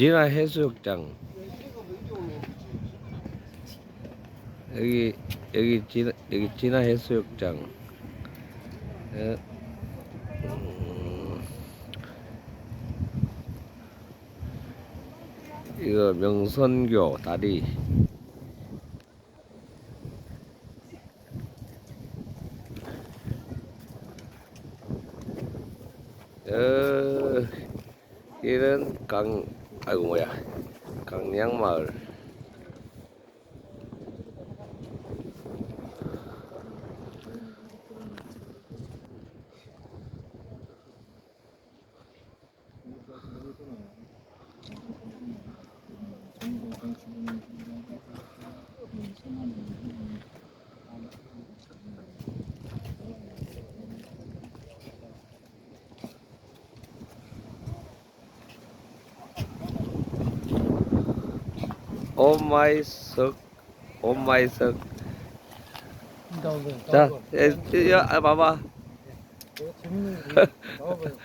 진화 해수욕장. 여기 여기 진화 여기 진화 해수욕장. 어, 음, 이거 명선교 다리. 어, 이는 강 아이고 뭐야. 강양마을 오마이석 오마이석 나오고 자 예, 야, 아, 봐봐 재밌는 게 나와봐요.